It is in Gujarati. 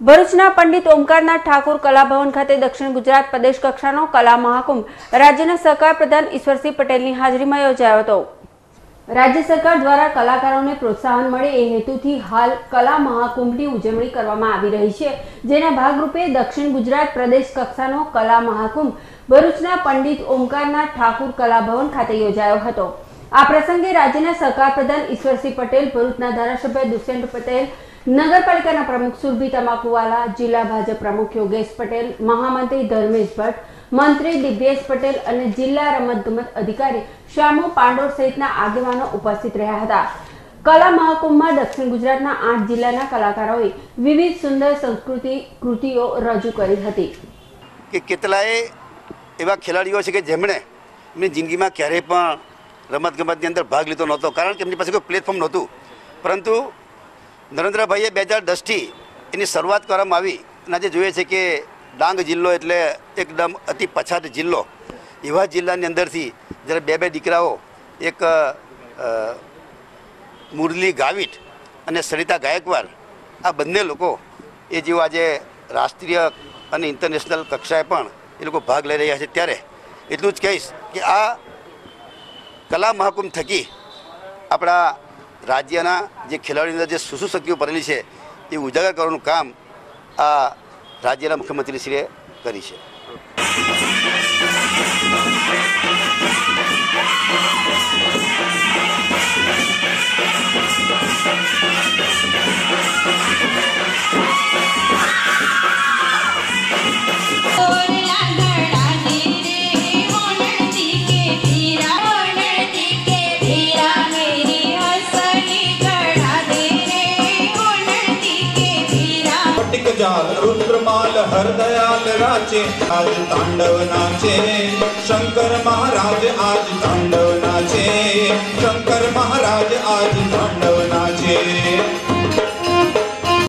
ભરૂચના પંડિત ઓમકારનાથ ઠાકોર કલાભવન ખાતે દક્ષિણ ગુજરાત પ્રદેશ કક્ષાનો કલા મહાકુંભ રાજ્યના સહકાર પ્રધાન ઈશ્વરસિંહ પટેલની હાજરીમાં યોજાયો હતો. રાજ્ય સરકાર દ્વારા કલાકારોને પ્રોત્સાહન મળે એ હેતુથી હાલ કલા મહાકુંભની ઉજવણી કરવામાં આવી રહી છે, જેના ભાગરૂપે દક્ષિણ ગુજરાત પ્રદેશ કક્ષાનો કલા મહાકુંભ ભરૂચના પંડિત ઓમકારનાથ ઠાકુર કલાભવન ખાતે યોજાયો હતો. આ પ્રસંગે રાજ્યના સહકાર પ્રધાન ઈશ્વરસિંહ પટેલ, ભરૂચના ધારાસભ્ય દુષ્યંત પટેલ નગરપાલિકાના પ્રમુખ સુરભી તમાકુવાલા, જિલ્લા ભાજપ પ્રમુખ યોગેશ પટેલ, મહામંત્રી ધર્મેશ ભટ્ટ, મંત્રી દિવ્યેશ પટેલ અને જિલ્લા રમતગમત અધિકારી શ્યામુ પાંડોર સહિતના આગેવાનો ઉપસ્થિત રહ્યા હતા. કલા મહાકુંભમાં દક્ષિણ ગુજરાતના આઠ જિલ્લાના કલાકારોએ વિવિધ સુંદર સંસ્કૃતિ કૃતિઓ રજૂ કરી હતી. કે કેટલાય એવા ખેલાડીઓ છે કે જેમણે એમની જિંદગીમાં ક્યારેય પણ રમતગમતની અંદર ભાગ લીધો નહોતો. કારણ કે એમની પાસે કોઈ પ્લેટફોર્મ નહોતું. પરંતુ નરેન્દ્રભાઈએ બે હજાર દસથી એની શરૂઆત કરવામાં આવી અને આજે જોઈએ છે કે ડાંગ જિલ્લો એટલે એકદમ અતિ પછાત જિલ્લો. એવા જિલ્લાની અંદરથી જ્યારે બે બે દીકરાઓ, એક મુરલી ગાવિત અને સરિતા ગાયકવાડ, આ બંને લોકો એ જેઓ આજે રાષ્ટ્રીય અને ઇન્ટરનેશનલ કક્ષાએ પણ એ લોકો ભાગ લઈ રહ્યા છે ત્યારે એટલું જ કહીશ કે આ કલા મહાકુંભ થકી આપણા રાજ્યના જે ખેલાડીઓની અંદર જે શું શક્તિઓ ભરેલી છે, એ ઉજાગર કરવાનું કામ આ રાજ્યના મુખ્યમંત્રીશ્રીએ કરી છે. હરદયાલ રાચે આજ તાંડવ નાચે શંકર મહારાજ આજ તાંડવ નાચે શંકર મહારાજ આજ તાંડવ નાચે